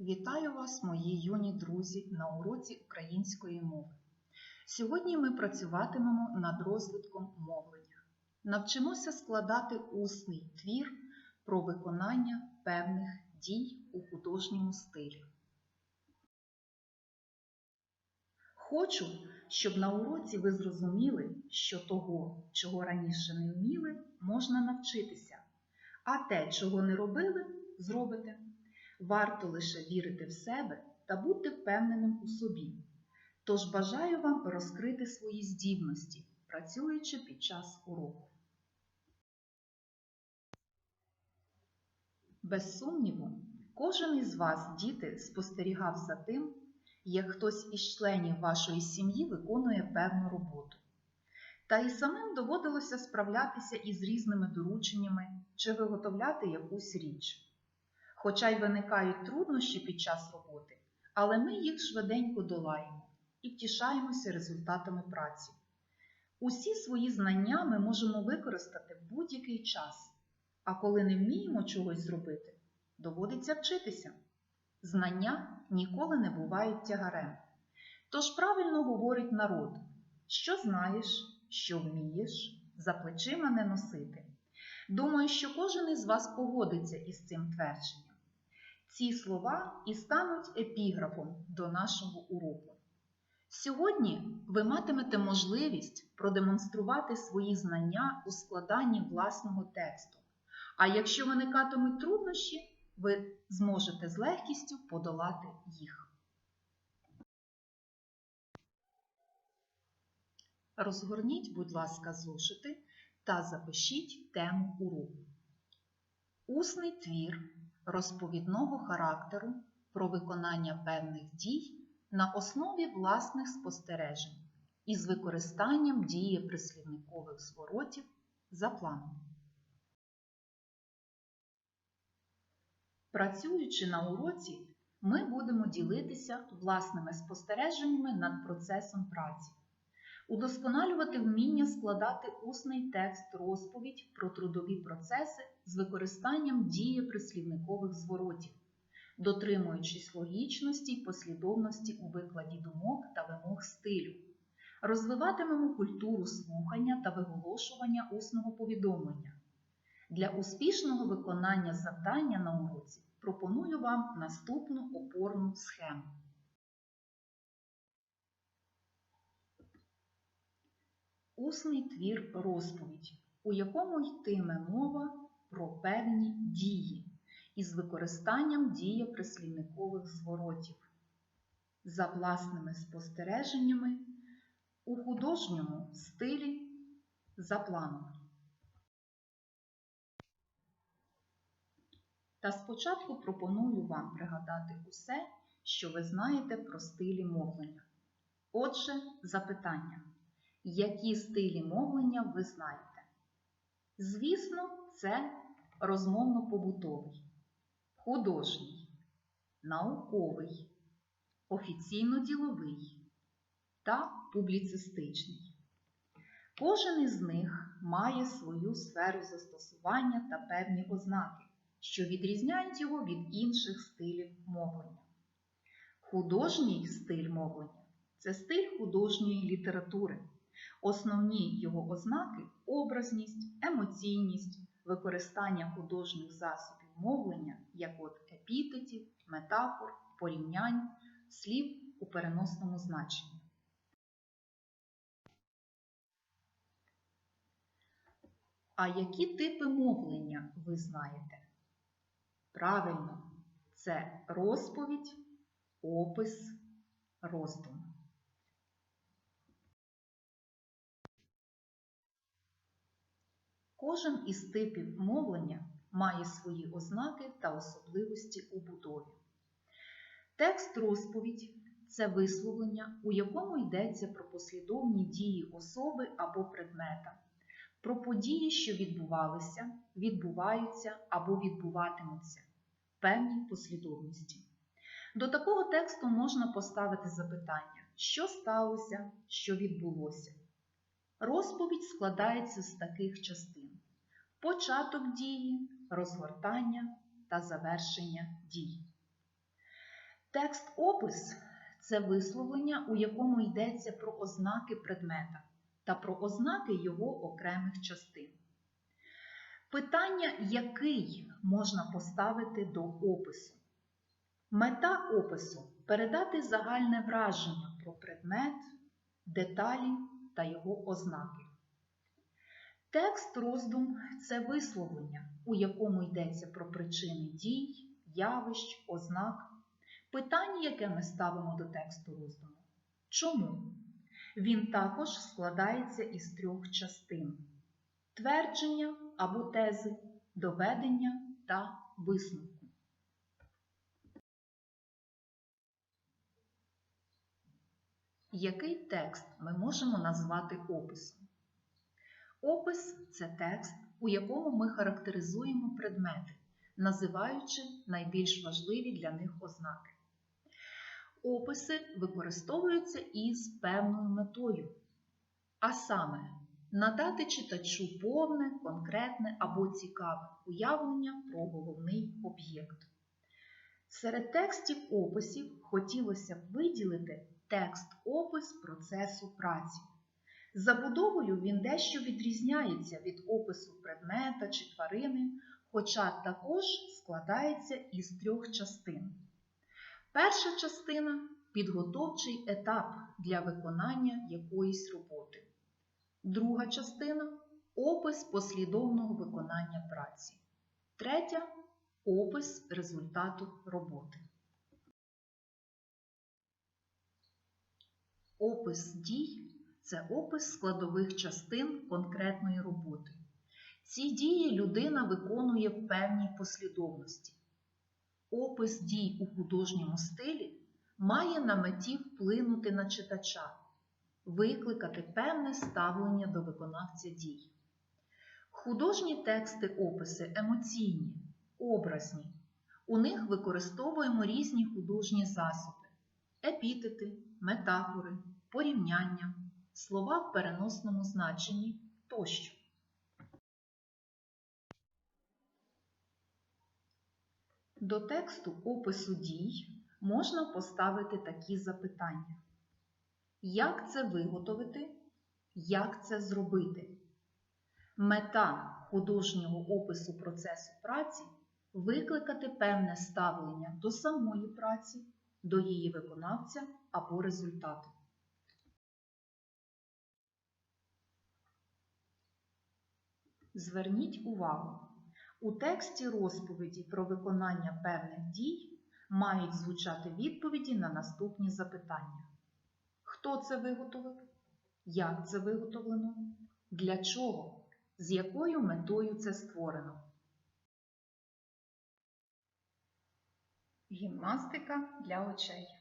Вітаю вас, мої юні друзі, на уроці української мови. Сьогодні ми працюватимемо над розвитком мовлення. Навчимося складати усний твір про виконання певних дій у художньому стилі. Хочу, щоб на уроці ви зрозуміли, що того, чого раніше не вміли, можна навчитися, а те, чого не робили, зробите. Варто лише вірити в себе та бути впевненим у собі. Тож бажаю вам розкрити свої здібності, працюючи під час уроку. Без сумніву, кожен із вас, діти, спостерігав за тим, як хтось із членів вашої сім'ї виконує певну роботу. Та й самим доводилося справлятися із різними дорученнями чи виготовляти якусь річ. Хоча й виникають труднощі під час роботи, але ми їх швиденько долаємо і втішаємося результатами праці. Усі свої знання ми можемо використати в будь-який час, а коли не вміємо чогось зробити, доводиться вчитися. Знання ніколи не бувають тягарем. Тож правильно говорить народ, що знаєш, що вмієш, за плечима не носити. Думаю, що кожен із вас погодиться із цим твердженням. Ці слова і стануть епіграфом до нашого уроку. Сьогодні ви матимете можливість продемонструвати свої знання у складанні власного тексту. А якщо виникатимуть труднощі, ви зможете з легкістю подолати їх. Розгорніть, будь ласка, зошити та запишіть тему уроку. Усний твір розповідного характеру про виконання певних дій на основі власних спостережень із використанням дієприслівникових зворотів за планом. Працюючи на уроці, ми будемо ділитися власними спостереженнями над процесом праці, удосконалювати вміння складати усний текст розповідь про трудові процеси з використанням дієприслівникових зворотів, дотримуючись логічності й послідовності у викладі думок та вимог стилю. Розвиватимемо культуру слухання та виголошування усного повідомлення. Для успішного виконання завдання на уроці пропоную вам наступну опорну схему. Усний твір розповідь, у якому йтиме мова про певні дії із використанням дієприслівникових зворотів за власними спостереженнями у художньому стилі за планом. Та спочатку пропоную вам пригадати усе, що ви знаєте про стилі мовлення. Отже, запитання. Які стилі мовлення ви знаєте? Звісно, це розмовно-побутовий, художній, науковий, офіційно-діловий та публіцистичний. Кожен із них має свою сферу застосування та певні ознаки, що відрізняють його від інших стилів мовлення. Художній стиль мовлення це стиль художньої літератури. Основні його ознаки образність, емоційність, використання художніх засобів мовлення, як от епітетів, метафор, порівнянь, слів у переносному значенні. А які типи мовлення ви знаєте? Правильно, це розповідь, опис, роздум. Кожен із типів мовлення має свої ознаки та особливості у будові. Текст розповідь це висловлення, у якому йдеться про послідовні дії особи або предмета, про події, що відбувалися, відбуваються або відбуватимуться в певній послідовності. До такого тексту можна поставити запитання, що сталося, що відбулося. Розповідь складається з таких частин: початок дії, розгортання та завершення дій. Текст опис це висловлення, у якому йдеться про ознаки предмета та про ознаки його окремих частин. Питання, який можна поставити до опису. Мета опису передати загальне враження про предмет, деталі та його ознаки. Текст роздум це висловлення, у якому йдеться про причини дій, явищ, ознак. Питання, яке ми ставимо до тексту роздуму. Чому? Він також складається із трьох частин: твердження або тези, доведення та висновку. Який текст ми можемо назвати описом? Опис це текст, у якому ми характеризуємо предмети, називаючи найбільш важливі для них ознаки. Описи використовуються із певною метою, а саме надати читачу повне, конкретне або цікаве уявлення про головний об'єкт. Серед текстів описів хотілося б виділити текст-опис процесу праці. Забудовою він дещо відрізняється від опису предмета чи тварини, хоча також складається із трьох частин. Перша частина підготовчий етап для виконання якоїсь роботи. Друга частина опис послідовного виконання праці. Третя опис результату роботи. Опис дій це опис складових частин конкретної роботи. Ці дії людина виконує в певній послідовності. Опис дій у художньому стилі має на меті вплинути на читача, викликати певне ставлення до виконавця дій. Художні тексти описи емоційні, образні. У них використовуємо різні художні засоби, епітети, метафори, порівняння, слова в переносному значенні тощо. До тексту опису дій можна поставити такі запитання. Як це виготовити? Як це зробити? Мета художнього опису процесу праці викликати певне ставлення до самої праці, до її виконавця або результату. Зверніть увагу, у тексті розповіді про виконання певних дій мають звучати відповіді на наступні запитання. Хто це виготовив? Як це виготовлено? Для чого? З якою метою це створено? Гімнастика для очей.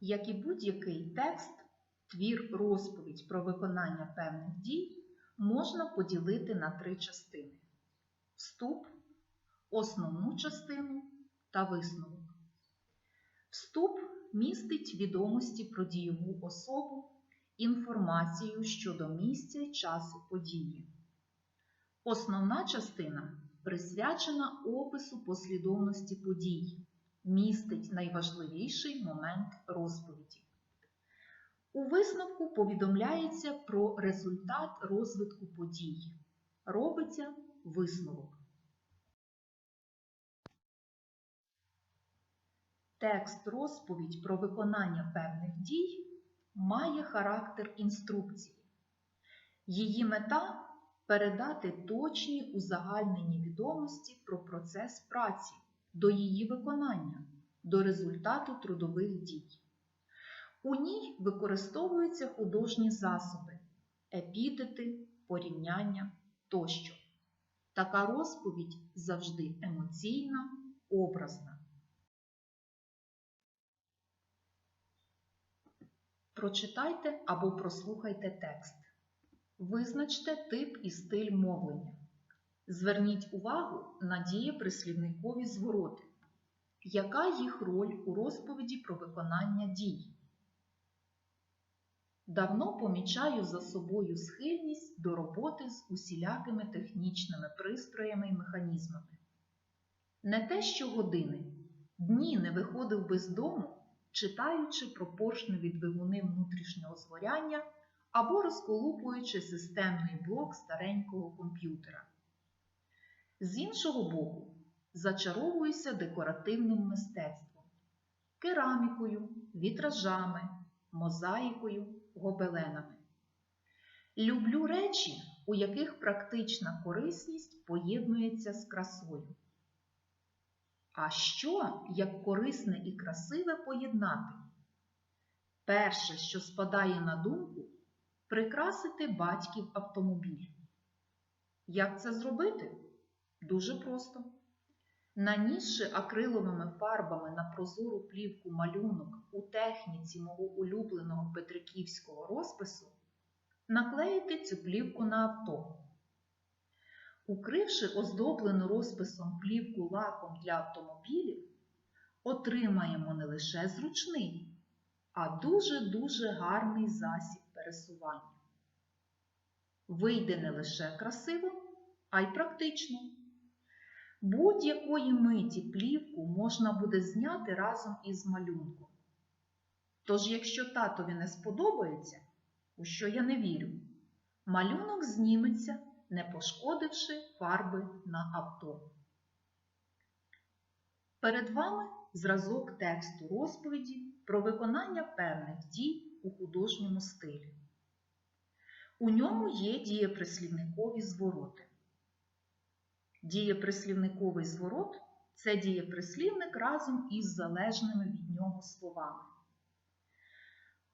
Як і будь-який текст, твір розповідь про виконання певних дій можна поділити на три частини: вступ, основну частину та висновок. Вступ містить відомості про дієву особу, інформацію щодо місця й часу події. Основна частина присвячена опису послідовності подій, містить найважливіший момент розповіді. У висновку повідомляється про результат розвитку подій. Робиться висновок. Текст розповідь про виконання певних дій має характер інструкції. Її мета передати точні узагальнені відомості про процес праці до її виконання, до результату трудових дій. У ній використовуються художні засоби, епітети, порівняння тощо. Така розповідь завжди емоційна, образна. Прочитайте або прослухайте текст. Визначте тип і стиль мовлення. Зверніть увагу на дієприслівникові звороти. Яка їх роль у розповіді про виконання дій? Давно помічаю за собою схильність до роботи з усілякими технічними пристроями і механізмами. Не те, що години, дні не виходив би з дому, читаючи про поршневі двигуни внутрішнього згоряння або розколупуючи системний блок старенького комп'ютера. З іншого боку, зачаровуюся декоративним мистецтвом, керамікою, вітражами, мозаїкою, гобеленами. Люблю речі, у яких практична корисність поєднується з красою. А що, як корисне і красиве поєднати? Перше, що спадає на думку, прикрасити батьків автомобіль. Як це зробити? Дуже просто. Нанісши акриловими фарбами на прозору плівку малюнок у техніці мого улюбленого петриківського розпису, наклеїти цю плівку на авто. Укривши оздоблену розписом плівку лаком для автомобілів, отримаємо не лише зручний, а дуже-дуже гарний засіб пересування. Вийде не лише красиво, а й практично. Будь-якої миті плівку можна буде зняти разом із малюнком. Тож, якщо татові не сподобається, у що я не вірю, малюнок зніметься, не пошкодивши фарби на авто. Перед вами зразок тексту розповіді про виконання певних дій у художньому стилі. У ньому є дієприслівникові звороти. Дієприслівниковий зворот це дієприслівник разом із залежними від нього словами.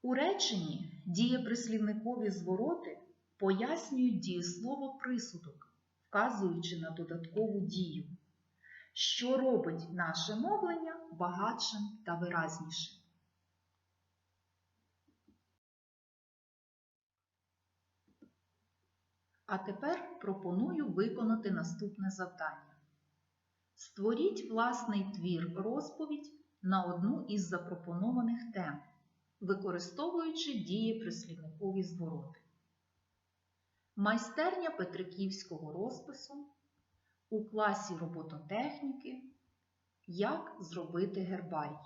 У реченні дієприслівникові звороти пояснюють дієслово присудок, вказуючи на додаткову дію, що робить наше мовлення багатшим та виразнішим. А тепер пропоную виконати наступне завдання. Створіть власний твір розповідь на одну із запропонованих тем, використовуючи дієприслівникові звороти. Майстерня Петриківського розпису у класі робототехніки Як зробити гербарій.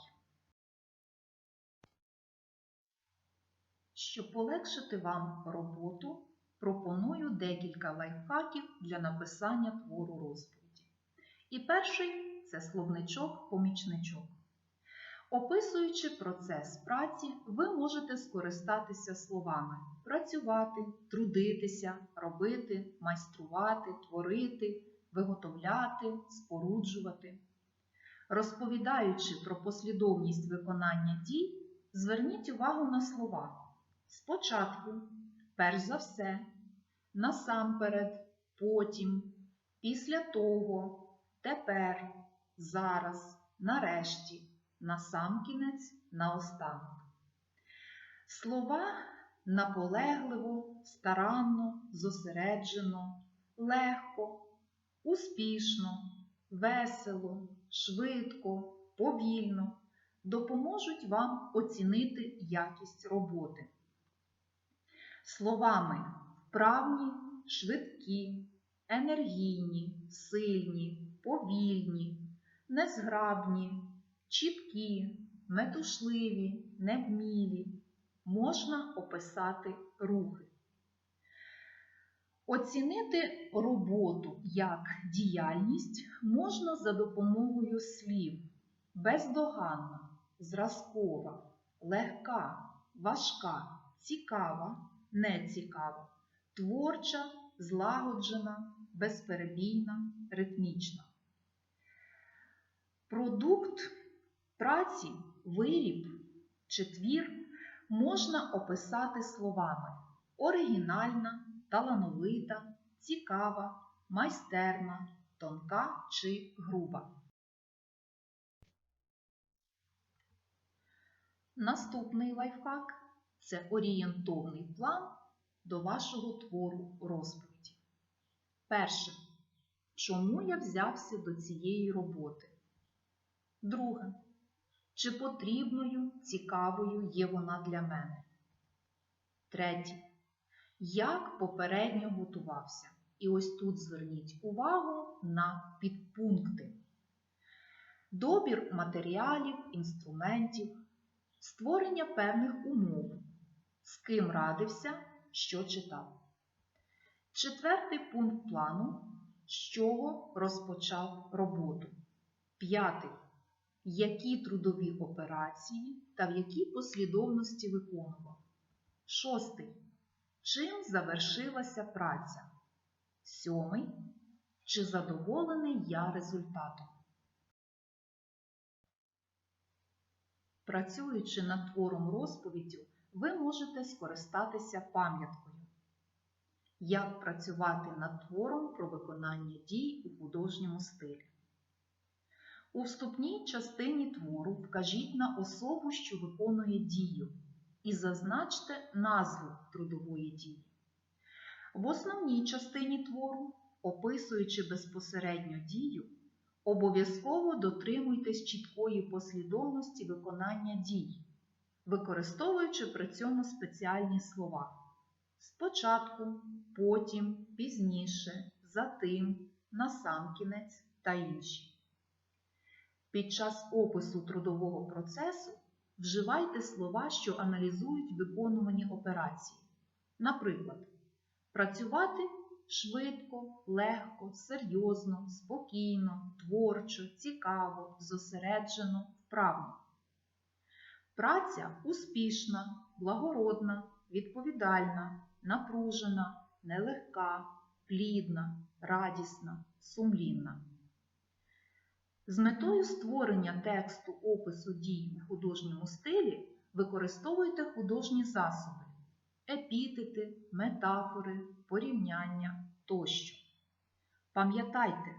Щоб полегшити вам роботу, пропоную декілька лайфхаків для написання твору розповіді. І перший це словничок-помічничок. Описуючи процес праці, ви можете скористатися словами працювати, трудитися, робити, майструвати, творити, виготовляти, споруджувати. Розповідаючи про послідовність виконання дій, зверніть увагу на слова спочатку, перш за все, насамперед, потім, після того, тепер, зараз, нарешті, насамкінець, наостанок. Слова наполегливо, старанно, зосереджено, легко, успішно, весело, швидко, повільно допоможуть вам оцінити якість роботи. Словами вправні, швидкі, енергійні, сильні, повільні, незграбні, чіткі, метушливі, невмілі можна описати рухи. Оцінити роботу як діяльність можна за допомогою слів бездоганна, зразкова, легка, важка, цікава, нецікава, творча, злагоджена, безперебійна, ритмічна. Продукт праці, виріб чи твір можна описати словами оригінальна, талановита, цікава, майстерна, тонка чи груба. Наступний лайфхак це орієнтовний план до вашого твору розповіді. Перше. Чому я взявся до цієї роботи? Друге. Чи потрібною, цікавою є вона для мене? Третє. Як попередньо готувався? І ось тут зверніть увагу на підпункти. Добір матеріалів, інструментів, створення певних умов, з ким радився, що читав. Четвертий пункт плану, з чого розпочав роботу. П'ятий. Які трудові операції та в якій послідовності виконував. Шостий. Чим завершилася праця? Сьомий. Чи задоволений я результатом? Працюючи над твором розповіддю, ви можете скористатися пам'яткою. Як працювати над твором про виконання дій у художньому стилі. У вступній частині твору вкажіть на особу, що виконує дію, і зазначте назву трудової дії. В основній частині твору, описуючи безпосередньо дію, обов'язково дотримуйтесь чіткої послідовності виконання дій, використовуючи при цьому спеціальні слова. Спочатку, потім, пізніше, затим, насамкінець та інші. Під час опису трудового процесу вживайте слова, що аналізують виконувані операції. Наприклад, працювати швидко, легко, серйозно, спокійно, творчо, цікаво, зосереджено, вправно. Праця успішна, благородна, відповідальна, напружена, нелегка, плідна, радісна, сумлінна. З метою створення тексту опису дій у художньому стилі використовуйте художні засоби, епітети, метафори, порівняння тощо. Пам'ятайте,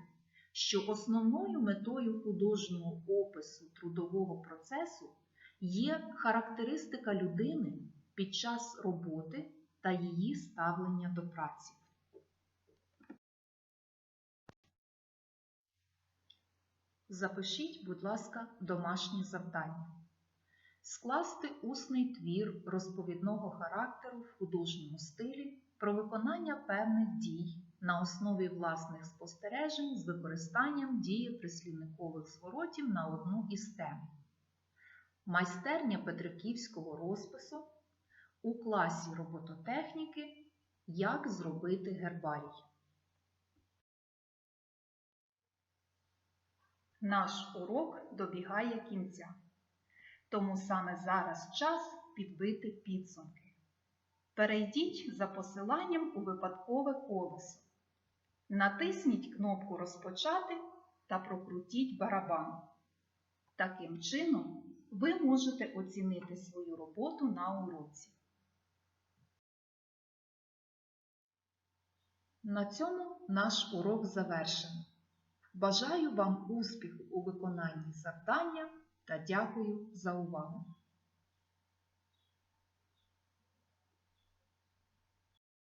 що основною метою художнього опису трудового процесу є характеристика людини під час роботи та її ставлення до праці. Запишіть, будь ласка, домашнє завдання. Скласти усний твір розповідного характеру в художньому стилі про виконання певних дій на основі власних спостережень з використанням дієприслівникових зворотів на одну із тем. Майстерня Петриківського розпису у класі робототехніки Як зробити гербарій. Наш урок добігає кінця, тому саме зараз час підбити підсумки. Перейдіть за посиланням у випадкове колесо. Натисніть кнопку Розпочати та прокрутіть барабан. Таким чином, ви можете оцінити свою роботу на уроці. На цьому наш урок завершено. Бажаю вам успіху у виконанні завдання та дякую за увагу!